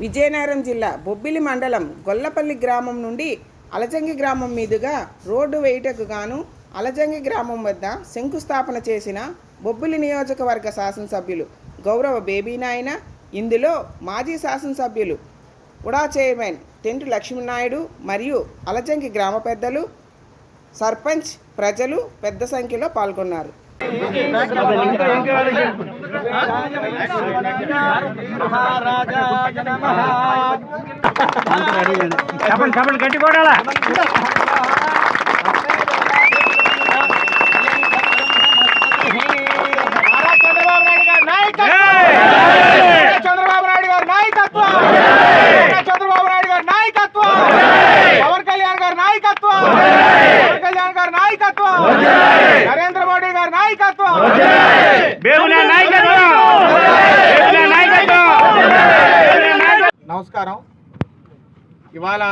విజయనగరం జిల్లా బొబ్బిలి మండలం గొల్లపల్లి గ్రామం నుండి అలజంగి గ్రామం మీదుగా రోడ్డు వేయుటకు గాను అలజంగి గ్రామం వద్ద శంకుస్థాపన చేసిన బొబ్బిలి నియోజకవర్గ శాసనసభ్యులు గౌరవ బేబీ నాయన ఇందులో మాజీ శాసనసభ్యులు ఉడా చైర్మన్ టెంటు లక్ష్మీనాయుడు మరియు అలజంగి గ్రామ పెద్దలు సర్పంచ్ ప్రజలు పెద్ద సంఖ్యలో పాల్గొన్నారు. చెప్పండి చెప్పండి గట్టి కొడాలా ఇవాళ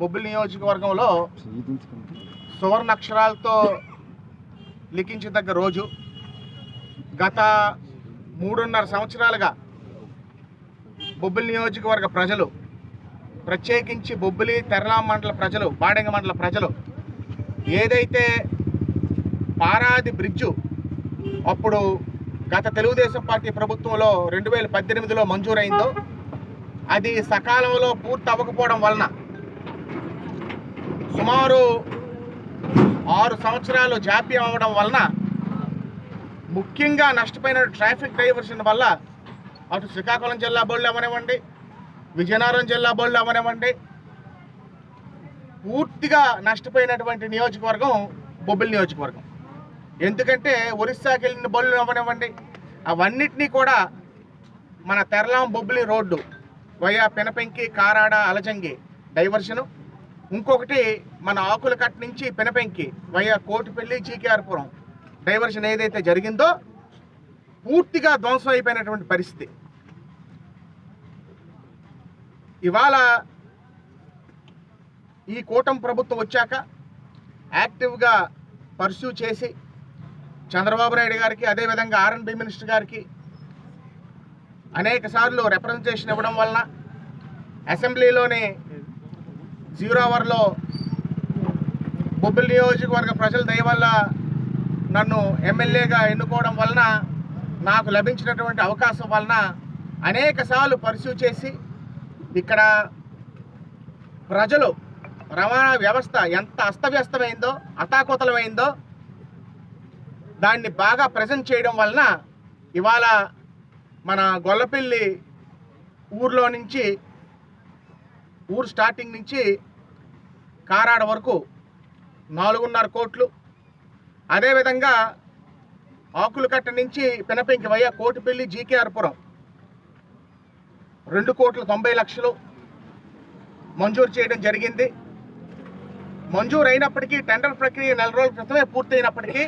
బొబ్బిలి నియోజకవర్గంలో సువర్ణ అక్షరాలతో లిఖించదగ్గ రోజు. గత మూడున్నర సంవత్సరాలుగా బొబ్బిలి నియోజకవర్గ ప్రజలు ప్రత్యేకించి బొబ్బిలి తెరలాం మండల ప్రజలు బాడెంగ మండల ప్రజలు ఏదైతే పారాది బ్రిడ్జు అప్పుడు గత తెలుగుదేశం పార్టీ ప్రభుత్వంలో రెండు వేల పద్దెనిమిదిలో మంజూరైందో అది సకాలంలో పూర్తి అవ్వకపోవడం వలన సుమారు ఆరు సంవత్సరాలు జాప్యం అవ్వడం వలన ముఖ్యంగా నష్టపోయిన ట్రాఫిక్ డైవర్షన్ వల్ల అటు శ్రీకాకుళం జిల్లా బళ్ళు అవనివ్వండి విజయనగరం జిల్లా బళ్ళు అవనివ్వండి పూర్తిగా నష్టపోయినటువంటి నియోజకవర్గం బొబ్బిలి నియోజకవర్గం. ఎందుకంటే ఒరిస్సాకి వెళ్ళిన బళ్ళు అవనివ్వండి అవన్నిటినీ కూడా మన Therlam Bobbili road via Penapenki Karada Alajangi diversion. ఇంకొకటి మన ఆకుల కట్ నుంచి పెనపెంకి వయా కోటిపల్లి చీకేఆర్పురం డైవర్షన్ ఏదైతే జరిగిందో పూర్తిగా ధ్వంసం అయిపోయినటువంటి పరిస్థితి. ఇవాళ ఈ కూటమి ప్రభుత్వం వచ్చాక యాక్టివ్గా పర్సూ చేసి చంద్రబాబు నాయుడు గారికి అదేవిధంగా ఆర్ఎన్బి మినిస్టర్ గారికి అనేక సార్లు రిప్రజెంటేషన్ ఇవ్వడం వలన అసెంబ్లీలోని జీరో అవర్లో బొబ్బిలి నియోజకవర్గ ప్రజల దయ వల్ల నన్ను ఎమ్మెల్యేగా ఎన్నుకోవడం వలన నాకు లభించినటువంటి అవకాశం వలన అనేక సార్లు పర్సూ చేసి ఇక్కడ ప్రజలు రవాణా వ్యవస్థ ఎంత అస్తవ్యస్తమైందో అతాకుతలమైందో దాన్ని బాగా ప్రజెంట్ చేయడం వలన ఇవాళ మన గొల్లపల్లి ఊర్లో నుంచి ఊరు స్టార్టింగ్ నుంచి కారాడ వరకు నాలుగున్నర కోట్లు. అదేవిధంగా ఆకులకట్ట నుంచి పినపెంకి వయ్యా కోటిపల్లి జీకేఆర్పురం రెండు కోట్ల తొంభై లక్షలు మంజూరు చేయడం జరిగింది. మంజూరు అయినప్పటికీ టెండర్ ప్రక్రియ నెల రోజుల క్రితమే పూర్తయినప్పటికీ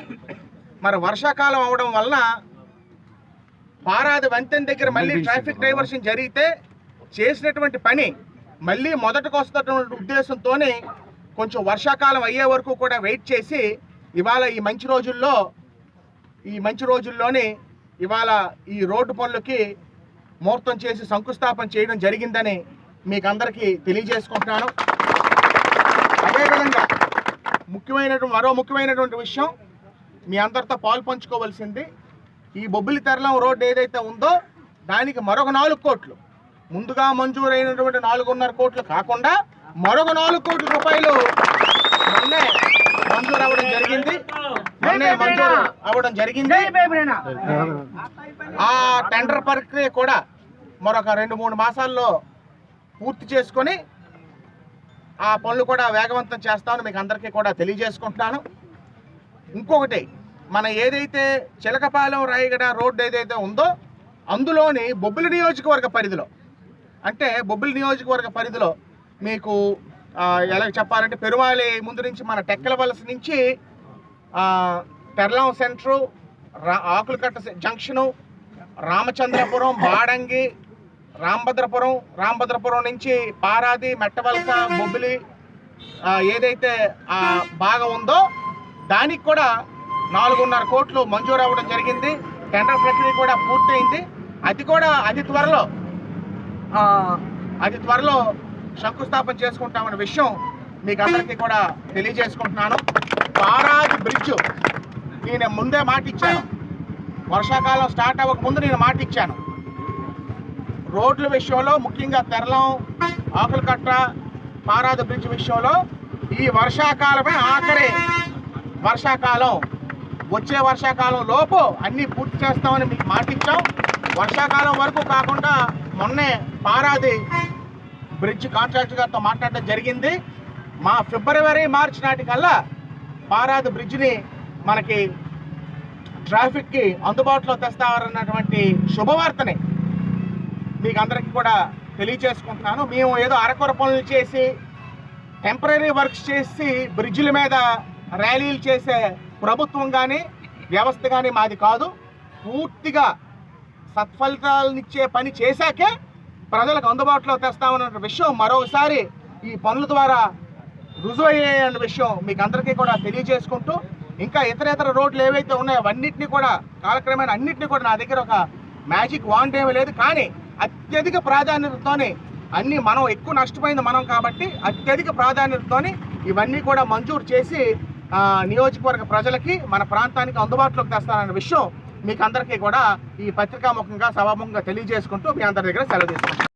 మరి వర్షాకాలం అవడం వలన పారాది వంతెన దగ్గర మళ్ళీ ట్రాఫిక్ డైవర్షన్ జరిగితే చేసినటువంటి పని మళ్ళీ మొదటకు వస్తున్నటువంటి ఉద్దేశంతోనే కొంచెం వర్షాకాలం అయ్యే వరకు కూడా వెయిట్ చేసి ఇవాళ ఈ మంచి రోజుల్లో ఈ మంచి రోజుల్లోనే ఇవాళ ఈ రోడ్డు పనులకి ముహూర్తం చేసి శంకుస్థాపన చేయడం జరిగిందని మీకు అందరికీ తెలియజేసుకుంటున్నాను. అదేవిధంగా ముఖ్యమైనటువంటి మరో ముఖ్యమైనటువంటి విషయం మీ అందరితో పాలు పంచుకోవాల్సింది ఈ బొబ్బిలి తెరలం రోడ్డు ఏదైతే ఉందో దానికి మరొక నాలుగు కోట్లు. ముందుగా మంజూరైనటువంటి నాలుగున్నర కోట్లు కాకుండా మరొక నాలుగు కోట్ల రూపాయలు మొన్నే మంజూరు అవ్వడం జరిగింది. మొన్నే మంజూరు అవ్వడం జరిగింది. ఆ టెండర్ ప్రక్రియ కూడా మరొక రెండు మూడు మాసాల్లో పూర్తి చేసుకొని ఆ పనులు కూడా వేగవంతం చేస్తామని మీకు అందరికీ కూడా తెలియజేసుకుంటున్నాను. ఇంకొకటి మన ఏదైతే చిలకపాలెం రాయగడ రోడ్డు ఏదైతే ఉందో అందులోని బొబ్బిలి నియోజకవర్గ పరిధిలో అంటే బొబ్బిలి నియోజకవర్గ పరిధిలో మీకు ఎలా చెప్పాలంటే పెరువాలి ముందు నుంచి మన టెక్కల వలస నుంచి పెర్లాం సెంటరు రా ఆకులకట్ట జంక్షను రామచంద్రపురం బాడంగి రాంభద్రపురం రాంభద్రపురం నుంచి పారాది మెట్టవలస బొబ్బిలి ఏదైతే బాగా ఉందో దానికి కూడా నాలుగున్నర కోట్లు మంజూరు అవ్వడం జరిగింది. టెండర్ ప్రక్రియ కూడా పూర్తయింది. అది కూడా అతి త్వరలో అతి త్వరలో శంకుస్థాపన చేసుకుంటామనే విషయం మీకు అందరికీ కూడా తెలియజేసుకుంటున్నాను. పారాది బ్రిడ్జ్ నేను ముందే మాట ఇచ్చాను వర్షాకాలం స్టార్ట్ అవ్వక ముందు నేను మాట ఇచ్చాను రోడ్ల విషయంలో ముఖ్యంగా తెరలం ఆకులకట్ట పారాద బ్రిడ్జ్ విషయంలో ఈ వర్షాకాలమే ఆఖరి. వర్షాకాలం. వచ్చే వర్షాకాలం లోపు అన్నీ పూర్తి చేస్తామని మీకు మాటిచ్చాం వర్షాకాలం వరకు కాకుండా మొన్నే పారాది బ్రిడ్జ్ కాంట్రాక్టర్ గారితో మాట్లాడడం జరిగింది. మా ఫిబ్రవరి మార్చి నాటికల్లా పారాది బ్రిడ్జ్ని మనకి ట్రాఫిక్కి అందుబాటులో తెస్తారన్నటువంటి శుభవార్తని మీకు అందరికీ కూడా తెలియచేసుకుంటున్నాను మేము ఏదో అరకొర పనులు చేసి టెంపరీ వర్క్స్ చేసి బ్రిడ్జిల మీద ర్యాలీలు చేసే ప్రభుత్వం కానీ వ్యవస్థ కానీ మాది కాదు. పూర్తిగా సత్ఫలితాలనిచ్చే పని చేశాకే ప్రజలకు అందుబాటులో తెస్తామన్న విషయం మరోసారి ఈ పనుల ద్వారా రుజువు అయ్యే అన్న విషయం మీకు అందరికీ కూడా తెలియజేసుకుంటూ ఇంకా ఇతర ఇతర రోడ్లు ఏవైతే ఉన్నాయో అవన్నింటినీ కూడా కాలక్రమేణా అన్నింటినీ కూడా నా దగ్గర ఒక మ్యాజిక్ వాంట్ ఏమీ లేదు. కానీ అత్యధిక ప్రాధాన్యతతోనే అన్ని మనం ఎక్కువ నష్టపోయింది మనం కాబట్టి అత్యధిక ప్రాధాన్యతతోని ఇవన్నీ కూడా మంజూరు చేసి నియోజకవర్గ ప్రజలకి మన ప్రాంతానికి అందుబాటులోకి తెస్తానన్న విషయం మీకు అందరికీ కూడా ఈ పత్రికాముఖంగా సభాముఖంగా తెలియజేసుకుంటూ మీ అందరి దగ్గర సెలవు తీసుకుంటాం